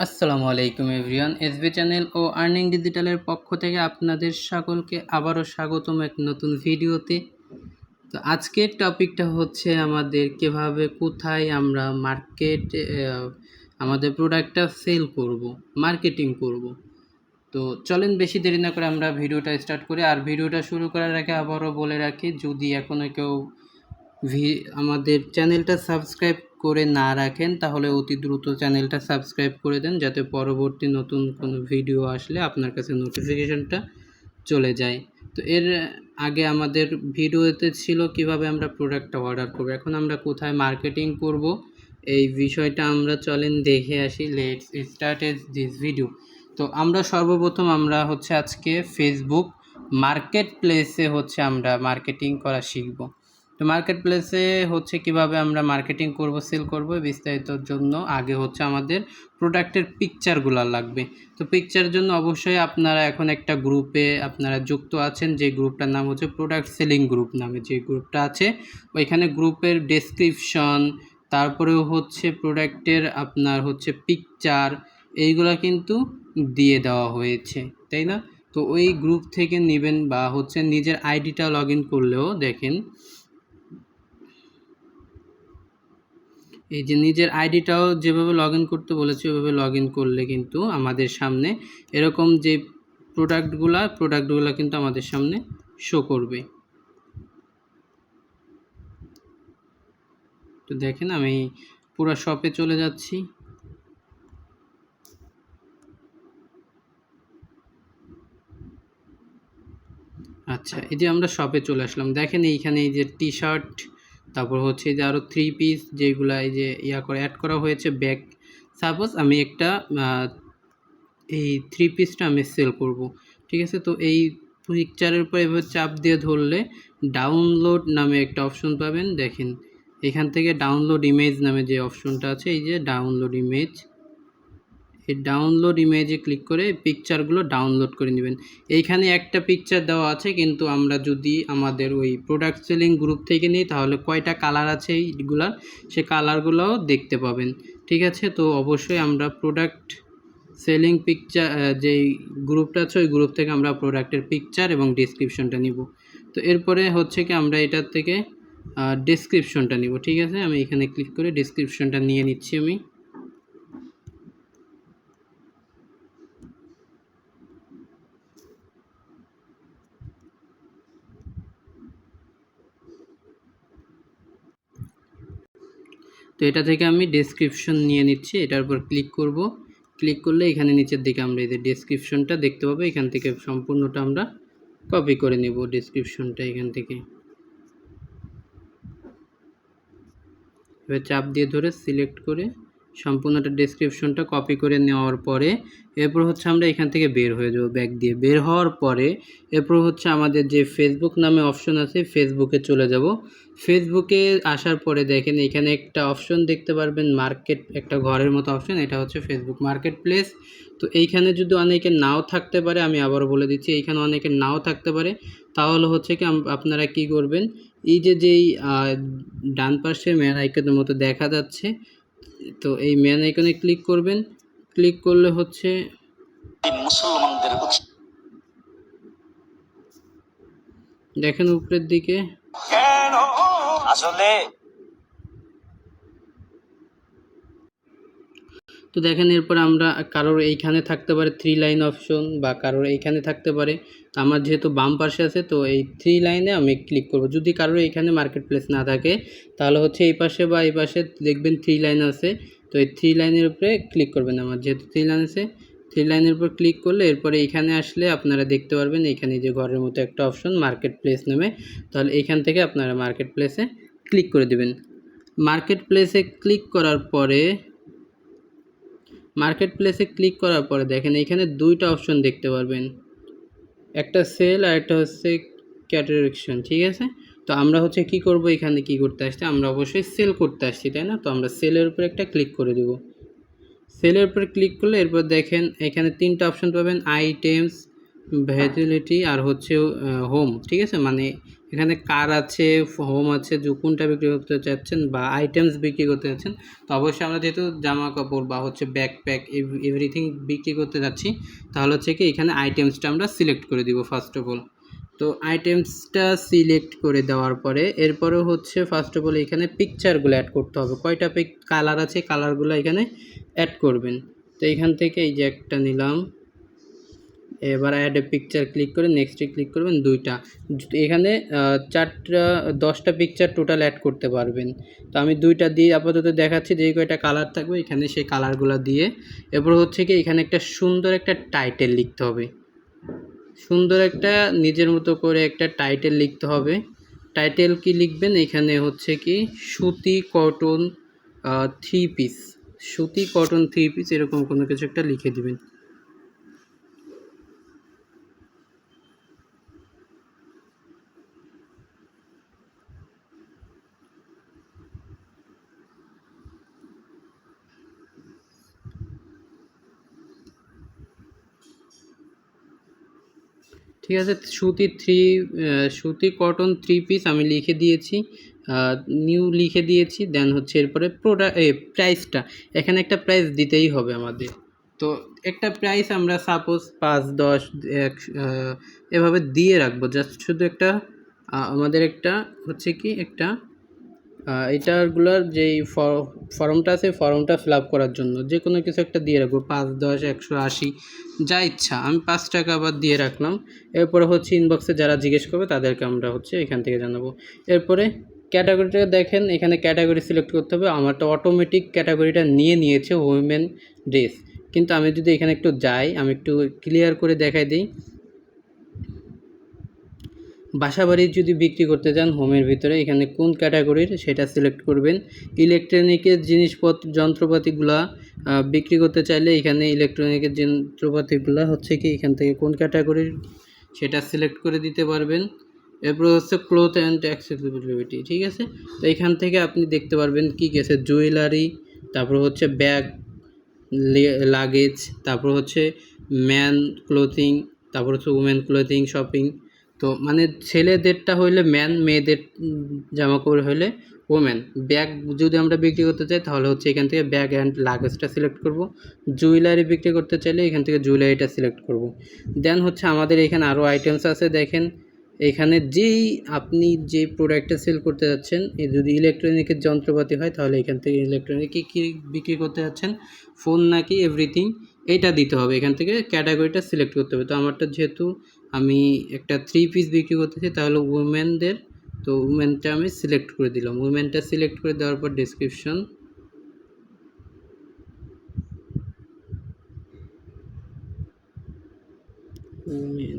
আসসালামু আলাইকুম everyone SB channel ও আর্নিং ডিজিটালের পক্ষ থেকে আপনাদের সকলকে আবারও স্বাগতম এক নতুন ভিডিওতে। তো আজকের টপিকটা হচ্ছে আমাদের কীভাবে কোথায় আমরা মার্কেট আমাদের প্রোডাক্টটা সেল করব, মার্কেটিং করব। তো চলেন বেশি দেরি না করে আমরা ভিডিওটা স্টার্ট করি। আর ভিডিওটা শুরু করার আগে আবারও বলে রাখি, যদি এখনও কেউ ভি, আমাদের চ্যানেলটা সাবস্ক্রাইব করে না রাখেন, তাহলে অতি দ্রুত চ্যানেলটা সাবস্ক্রাইব করে দেন, যাতে পরবর্তী নতুন কোনো ভিডিও আসলে আপনার কাছে নোটিফিকেশনটা চলে যায়। তো এর আগে আমাদের ভিডিওতে ছিল কীভাবে আমরা প্রোডাক্টটা অর্ডার করব, এখন আমরা কোথায় মার্কেটিং করব, এই বিষয়টা আমরা চলেন দেখে আসি। Let's start as this video তো আমরা সর্বপ্রথম আমরা হচ্ছে আজকে ফেসবুক মার্কেট প্লেসে হচ্ছে আমরা মার্কেটিং করা শিখব। তো মার্কেট প্লেসে হচ্ছে কীভাবে আমরা মার্কেটিং করব সেল করব বিস্তারিতর জন্য। আগে হচ্ছে আমাদের প্রোডাক্টের পিকচারগুলো লাগবে। তো পিকচারের জন্য অবশ্যই আপনারা এখন একটা গ্রুপে আপনারা যুক্ত আছেন, যে গ্রুপটার নাম হচ্ছে প্রোডাক্ট সেলিং গ্রুপ নামে যে গ্রুপটা আছে। ওইখানে গ্রুপের ডেসক্রিপশন তারপরেও হচ্ছে প্রোডাক্টের আপনার হচ্ছে পিকচার এইগুলা কিন্তু দিয়ে দেওয়া হয়েছে, তাই না? তো ওই গ্রুপ থেকে নেবেন বা হচ্ছে নিজের আইডিটা লগ করলেও দেখেন এই যে নিজের আইডিটাও যেভাবে লগ করতে বলেছে, ওইভাবে লগ করলে কিন্তু আমাদের সামনে এরকম যে প্রোডাক্টগুলা প্রোডাক্টগুলো কিন্তু আমাদের সামনে শো করবে। তো দেখেন আমি পুরো শপে চলে যাচ্ছি। আচ্ছা এই যে আমরা শপে চলে আসলাম। দেখেন এইখানে এই যে টি শার্ট তারপর হচ্ছে যে আরও থ্রি পিস যেগুলো এই যে ইয়া করে অ্যাড করা হয়েছে ব্যাগ সাপোজ আমি একটা এই থ্রি পিসটা আমি সেল করব, ঠিক আছে? তো এই পিকচারের উপর এভাবে চাপ দিয়ে ধরলে ডাউনলোড নামে একটা অপশন পাবেন। দেখেন, এখান থেকে ডাউনলোড ইমেজ নামে যে অপশনটা আছে, এই যে ডাউনলোড ইমেজ এই ডাউনলোড ইমেজে ক্লিক করে পিকচারগুলো ডাউনলোড করে নেবেন। এইখানে একটা পিকচার দেওয়া আছে, কিন্তু আমরা যদি আমাদের ওই প্রোডাক্ট সেলিং গ্রুপ থেকে নিই, তাহলে কয়টা কালার আছে এইগুলার? সে কালারগুলোও দেখতে পাবেন। ঠিক আছে? তো অবশ্যই আমরা প্রোডাক্ট সেলিং পিকচার যেই গ্রুপটা আছে, ওই গ্রুপ থেকে আমরা প্রোডাক্টের পিকচার এবং ডিসক্রিপশনটা নিব। তো এরপরে হচ্ছে কি আমরা এটার থেকে ডিসক্রিপশনটা নিব। ঠিক আছে? আমি এখানে ক্লিক করে ডিসক্রিপশনটা নিয়ে নিচ্ছি আমি। তো এটা থেকে আমি ডেসক্রিপশন নিয়ে নিচ্ছি, এটার উপর ক্লিক করব। ক্লিক করলে এখানে নিচের দিকে আমরা এই যে ডেসক্রিপশনটা দেখতে পাবো, এখান থেকে সম্পূর্ণটা আমরা কপি করে নেব ডেসক্রিপশনটা এখান থেকে। এবার চাপ দিয়ে ধরে সিলেক্ট করে সম্পূর্ণটা ডেসক্রিপশনটা কপি করে নেওয়ার পরে, এরপর হচ্ছে আমরা এখান থেকে বের হয়ে যাব ব্যাক দিয়ে। বের হওয়ার পরে, এরপর হচ্ছে আমাদের যে ফেসবুক নামে অপশন আছে ফেসবুকে চলে যাব। ফেসবুকে আসার পরে দেখেন এখানে একটা অপশন দেখতে পারবেন মার্কেট একটা ঘরের মতো অপশন এটা হচ্ছে ফেসবুক মার্কেট প্লেস তো এইখানে যদি অনেকে নাও থাকতে পারে, আমি আবারও বলে দিচ্ছি, এইখানে অনেকে নাও থাকতে পারে, তাহলে হচ্ছে কি আপনারা কি করবেন? এই যে যেই ডান পাশে ম্যান আইকনের মতো দেখা যাচ্ছে তো এই ম্যান আইকনে ক্লিক করবেন। ক্লিক করলে হচ্ছে মুসলমানদের দেখেন উপরের দিকে। আসলে তো দেখেন এরপর আমরা কারোর এইখানে থাকতে পারে থ্রি লাইন অপশন বা কারোর এইখানে থাকতে পারে আমার যেহেতু বাম পাশে আছে, তো এই থ্রি লাইনে আমি ক্লিক করব। যদি কারোর এইখানে মার্কেট প্লেস না থাকে, তাহলে হচ্ছে এই পাশে বা এই পাশে দেখবেন থ্রি লাইন আছে। তো এই থ্রি লাইনের উপরে ক্লিক করবেন আমার। যেহেতু থ্রি লাইন আছে থ্রি লাইনের উপর ক্লিক করলে এরপরে এইখানে আসলে আপনারা দেখতে পারবেন এখানে যে ঘরের মতো একটা অপশন মার্কেট প্লেস নামে। তাহলে এইখান থেকে আপনারা মার্কেট প্লেসে ক্লিক করে দেবেন। মার্কেট প্লেসে ক্লিক করার পরে মার্কেট প্লেসে ক্লিক করার পরে দেখেন এখানে দুইটা অপশন দেখতে পারবেন। একটা সেল আর একটা হচ্ছে ক্যাটারেকশন ঠিক আছে? তো আমরা হচ্ছে কি করব? এখানে কি করতে আসছি? আমরা অবশ্যই সেল করতে আসছি, তাই না? তো আমরা সেলের উপর একটা ক্লিক করে দেব। সেলের উপর ক্লিক করলে এরপর দেখেন এখানে তিনটা অপশন পাবেন আইটেমস ভ্যাজিলিটি আর হচ্ছে হোম, ঠিক আছে? মানে এখানে কার আছে, হোম আছে, যে কোনটা বিক্রি করতে চাচ্ছেন বা আইটেমস বিক্রি করতে চাচ্ছেন, তো অবশ্যই আমরা যেহেতু জামা কাপড় বা হচ্ছে ব্যাকপ্যাক এভরিথিং বিক্রি করতে যাচ্ছি, তাহলে হচ্ছে কি এখানে আইটেমসটা আমরা সিলেক্ট করে দিব ফার্স্ট অফ অল। তো আইটেমসটা সিলেক্ট করে দেওয়ার পরে এরপরে হচ্ছে ফার্স্ট অফ অল এখানে পিকচারগুলো অ্যাড করতে হবে। কয়টা পিক, কালার আছে, কালারগুলো এখানে অ্যাড করবেন। তো এখান থেকে এই যে একটা নিলাম। এবার অ্যাড এ পিকচার ক্লিক করে নেক্সটে ক্লিক করবেন দুইটা। এখানে চারটা, দশটা পিকচার টোটাল অ্যাড করতে পারবেন। তো আমি দুইটা দিয়ে আপাতত দেখাচ্ছি, যে কয়টা কালার থাকবে, এখানে সেই কালারগুলো দিয়ে। এরপর হচ্ছে কি, এখানে একটা সুন্দর একটা টাইটেল লিখতে হবে। সুন্দর একটা, নিজের মতো করে একটা টাইটেল লিখতে হবে। টাইটেল কি লিখবেন? এখানে হচ্ছে কি, সুতি কটন থ্রি পিস সুতি কটন থ্রি পিস এরকম কোনো কিছু একটা লিখে দিবেন। ঠিক আছে সুতি থ্রি সুতি কটন থ্রি পিস আমি লিখে দিয়েছি নিউ লিখে দিয়েছি দেন হচ্ছে এরপরে প্রোডাক্ট প্রাইসটা এখানে একটা প্রাইস দিতেই হবে আমাদের। তো একটা প্রাইস আমরা সাপোজ পাঁচ, দশ, এক এভাবে দিয়ে রাখব। জাস্ট শুধু একটা আমাদের একটা হচ্ছে কি, একটা এটারগুলোর যেই ফর্মটা আছে, ফর্মটা ফিল আপ করার জন্য। যে কোনো কিছু একটা দিয়ে রাখব, পাঁচ, দশ, একশো, আশি, যা ইচ্ছা। আমি পাঁচ টাকা আবার দিয়ে রাখলাম। এরপরে হচ্ছে ইনবক্সে যারা জিজ্ঞেস করবে, তাদেরকে আমরা হচ্ছে এখান থেকে জানাব। এরপরে ক্যাটাগরিটা দেখেন, এখানে ক্যাটাগরি সিলেক্ট করতে হবে। আমার তো অটোমেটিক ক্যাটাগরিটা নিয়ে নিয়েছে উইমেন ড্রেস কিন্তু আমি যদি এখানে একটু যাই, আমি একটু ক্লিয়ার করে দেখাই দিই। বাসাবাড়ি যদি বিক্রি করতে চান, হোমের ভিতরে এখানে কোন ক্যাটাগরির সেটা সিলেক্ট করবেন। ইলেকট্রনিকের জিনিসপত্র, যন্ত্রপাতিগুলা বিক্রি করতে চাইলে এখানে ইলেকট্রনিকের যন্ত্রপাতিগুলা হচ্ছে কি, এখান থেকে কোন ক্যাটাগরির সেটা সিলেক্ট করে দিতে পারবেন। এরপর হচ্ছে ক্লোথ অ্যান্ড অ্যাক্সেসিবিলিটি ঠিক আছে? তো এখান থেকে আপনি দেখতে পারবেন কী গেছে জুয়েলারি, তারপর হচ্ছে ব্যাগ লাগেজ, তারপর হচ্ছে ম্যান ক্লোথিং, তারপর হচ্ছে উমেন ক্লোথিং, শপিং তো মানে ছেলেদেরটা হইলে ম্যান মেয়েদের জামা কাপড় হইলে ওমেন ব্যাগ যদি আমরা বিক্রি করতে চাই, তাহলে হচ্ছে এখান থেকে ব্যাগ অ্যান্ড লাগেজটা সিলেক্ট করব। জুয়েলারি বিক্রি করতে চাইলে এখান থেকে জুয়েলারিটা সিলেক্ট করব। দেন হচ্ছে আমাদের এখানে আরও আইটেমস আছে, দেখেন। এখানে যেই আপনি যে প্রোডাক্টটা সেল করতে যাচ্ছেন যদি ইলেকট্রনিকের যন্ত্রপাতি হয়, তাহলে এখান থেকে ইলেকট্রনিক কী কী বিক্রি করতে যাচ্ছেন? ফোন নাকি এভরিথিং এটা দিতে হবে। এখান থেকে ক্যাটাগরিটা সিলেক্ট করতে হবে। তো আমারটা যেহেতু আমি একটা থ্রি পিস বিক্রি করতেছি তাহলে উমেনদের তো উমেনটা আমি সিলেক্ট করে দিলাম। উমেনটা সিলেক্ট করে দেওয়ার পর ডিসক্রিপশন উমেন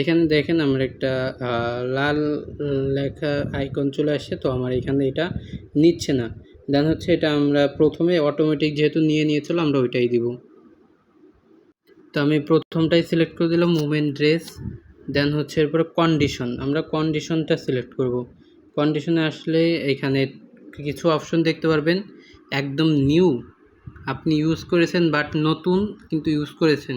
এখানে দেখেন আমার একটা লাল লেখা আইকন চলে আসছে, তো আমার এখানে এটা নিচ্ছে না। দেন হচ্ছে এটা আমরা প্রথমে অটোমেটিক যেহেতু নিয়ে নিয়েছিল, আমরা ওইটাই দিব। তো আমি প্রথমটাই সিলেক্ট করে দিলাম মুভমেন্ট ড্রেস দেন হচ্ছে এরপরে কন্ডিশন আমরা কন্ডিশনটা সিলেক্ট করব। কন্ডিশনে আসলে এখানে কিছু অপশন দেখতে পারবেন। একদম নিউ আপনি ইউজ করেছেন বাট নতুন কিন্তু ইউজ করেছেন।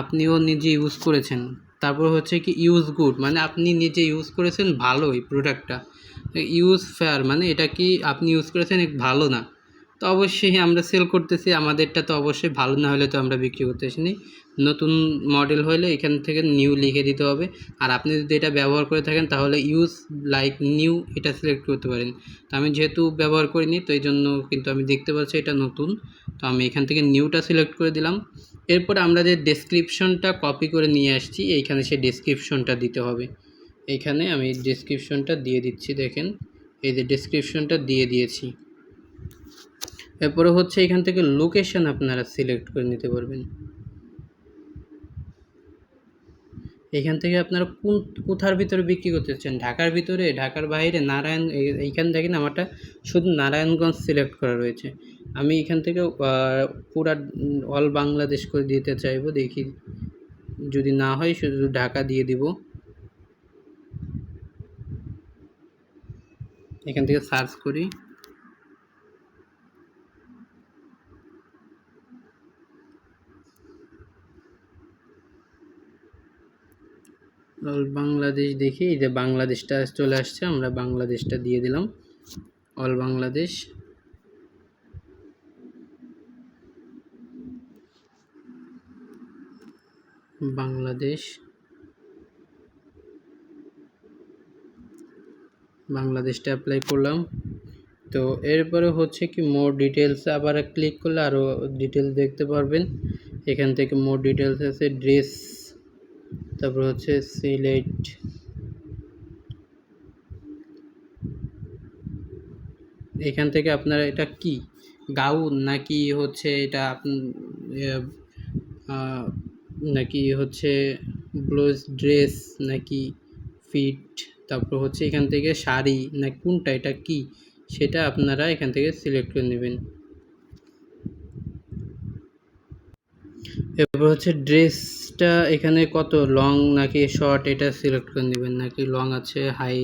আপনিও নিজে ইউজ করেছেন। তারপর হচ্ছে কি ইউজ গুড মানে আপনি নিজে ইউজ করেছেন ভালো এই প্রোডাক্টটা ইউজ ফেয়ার মানে এটা কি আপনি ইউজ করেছেন ভালো না। তো অবশ্যই আমরা সেল করতেছি, আমাদেরটা তো অবশ্যই ভালো, না হলে তো আমরা বিক্রি করতে আসিনি নতুন মডেল হলে এখান থেকে নিউ লিখে দিতে হবে। আর আপনি যদি এটা ব্যবহার করে থাকেন, তাহলে ইউজ লাইক নিউ এটা সিলেক্ট করতে পারেন। তো আমি যেহেতু ব্যবহার করিনি, তো এই জন্য কিন্তু আমি দেখতে পাচ্ছি এটা নতুন। তো আমি এখান থেকে নিউটা সিলেক্ট করে দিলাম। এরপর আমরা যে ডেসক্রিপশনটা কপি করে নিয়ে আসছি, এইখানে সেই ডেসক্রিপশনটা দিতে হবে। এইখানে আমি ডেসক্রিপশনটা দিয়ে দিচ্ছি, দেখেন। এই যে ডেসক্রিপশনটা দিয়ে দিয়েছি। এরপরে হচ্ছে এখান থেকে লোকেশন আপনারা সিলেক্ট করে নিতে পারবেন। এখান থেকে আপনারা কোন, কোথার ভিতরে বিক্রি করতে চান ঢাকার ভিতরে? ঢাকার বাইরে? নারায়ণ, এই- এইখান দেখেন আমারটা শুধু নারায়ণগঞ্জ সিলেক্ট করা রয়েছে। আমি এখান থেকে পুরা অল বাংলাদেশ করে দিতে চাইব। দেখি যদি না হয় শুধু ঢাকা দিয়ে দিব। এখান থেকে সার্চ করি। বাংলাদেশ দেখি যে বাংলাদেশটা চলে আসছে, আমরা বাংলাদেশটা দিয়ে দিলাম। অল বাংলাদেশ বাংলাদেশ। বাংলাদেশটা অ্যাপ্লাই করলাম। তো এরপরে হচ্ছে কি মোর ডিটেলস আবার ক্লিক করলে আরও ডিটেলস দেখতে পারবেন। এখান থেকে মোর ডিটেলস আছে ড্রেস তারপর হচ্ছে সিলেট। এখান থেকে আপনারা এটা কি? গাউন নাকি হচ্ছে এটা নাকি হচ্ছে ব্লাউজ, ড্রেস নাকি ফিট? তারপর হচ্ছে এখান থেকে শাড়ি না কোনটা, এটা কি? সেটা আপনারা এখান থেকে সিলেক্ট করে নেবেন। এরপর হচ্ছে ড্রেসটা এখানে কত? লং নাকি শর্ট? এটা সিলেক্ট করে নেবেন। নাকি লং আছে? হাই,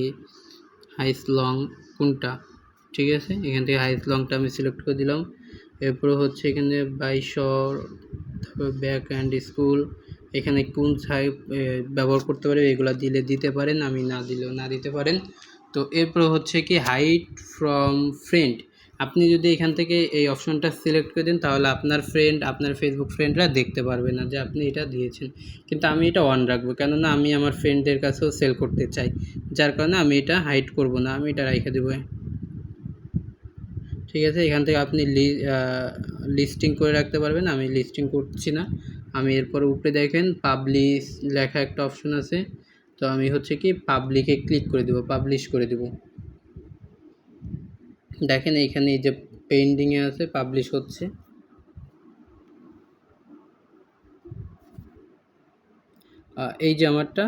হাইস লং কোনটা? ঠিক আছে? এখান থেকে হাইস লংটা আমি সিলেক্ট করে দিলাম। এরপর হচ্ছে এখানে বাইশর, তারপর ব্যাক অ্যান্ড স্কুল এখানে কোন সাইজ ব্যবহার করতে পারে এগুলো দিলে দিতে পারেন, আমি না দিলেও না দিতে পারেন। তো এরপর হচ্ছে কি হাইট ফ্রম ফ্রেন্ড আপনি যদি এখান থেকে এই অপশনটা সিলেক্ট করে দেন, তাহলে আপনার ফ্রেন্ড আপনার ফেসবুক ফ্রেন্ডরা দেখতে পারবে না যে আপনি এটা দিয়েছেন। কিন্তু আমি এটা অন রাখব, কেননা আমি আমার ফ্রেন্ডদের কাছেও সেল করতে চাই। যার কারণে আমি এটা হাইট করব না, আমি এটা রেখে দেবো। ঠিক আছে, এখান থেকে আপনি লিস্টিং করে রাখতে পারবেন, আমি লিস্টিং করছি না। আমি এরপর উপরে দেখেন পাবলিশ লেখা একটা অপশন আছে। তো আমি হচ্ছে কি পাবলিকে ক্লিক করে দেবো পাবলিশ করে দেব। দেখেন এইখানে এই যে পেন্ডিংয়ে আছে, পাবলিশ হচ্ছে। এই যে আমারটা,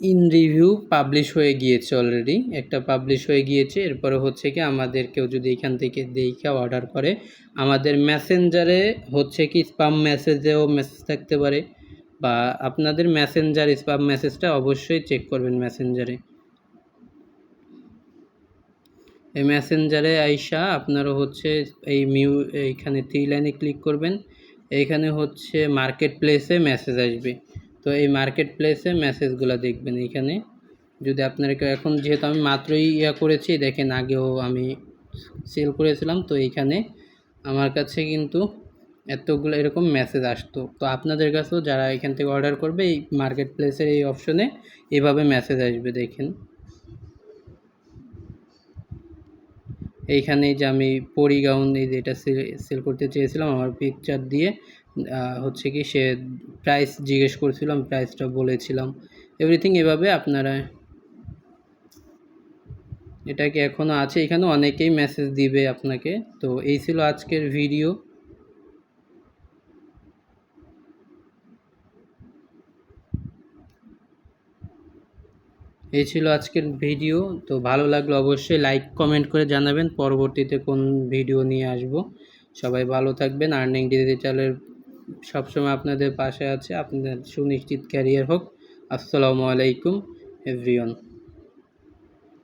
ইন রিভিউ পাবলিশ হয়ে গিয়েছে অলরেডি। একটা পাবলিশ হয়ে গিয়েছে, এরপরে হচ্ছে কি আমাদের কেউ যদি এখান থেকে দেখে অর্ডার করে, আমাদের মেসেঞ্জারে হচ্ছে কি স্পাম মেসেজেও মেসেজ থাকতে পারে, বা আপনাদের মেসেঞ্জার স্পাম মেসেজটা অবশ্যই চেক করবেন মেসেঞ্জারে। এই মেসেঞ্জারে আইসা আপনারা হচ্ছে এই মিউ এইখানে থ্রি লাইনে ক্লিক করবেন। এইখানে হচ্ছে মার্কেট প্লেসে মেসেজ আসবে। তো এই মার্কেট প্লেসে মেসেজগুলো দেখবেন এখানে যদি আপনারা এখন, যেহেতু আমি মাত্রই ইয়া করেছি, দেখেন আগেও আমি সেল করেছিলাম, তো এইখানে আমার কাছে কিন্তু এতগুলো এরকম মেসেজ আসতো। তো আপনাদের কাছেও যারা এখান থেকে অর্ডার করবে, এই মার্কেট প্লেসের এই অপশনে এভাবে মেসেজ আসবে, দেখেন। এইখানে যে আমি পরিগাউন এই যেটা সেল করতে চেয়েছিলাম আমার পিকচার দিয়ে হচ্ছে কি সে প্রাইস জিজ্ঞেস করছিলাম প্রাইসটা বলেছিলাম। এভরিথিং এভাবে আপনারা এটা কি এখনও আছে এখানে অনেকেই মেসেজ দিবে আপনাকে। তো এই ছিল আজকের ভিডিও এই ছিল আজকের ভিডিও। তো ভালো লাগল অবশ্যই লাইক, কমেন্ট করে জানাবেন। পরবর্তীতে কোন ভিডিও নিয়ে আসব। সবাই ভালো থাকবেন। আর্নিং ডিজিটালের সবসময় আপনাদের পাশে আছে। আপনাদের সুনিশ্চিত ক্যারিয়ার হোক। আসসালামু আলাইকুম, এভরিওয়ান।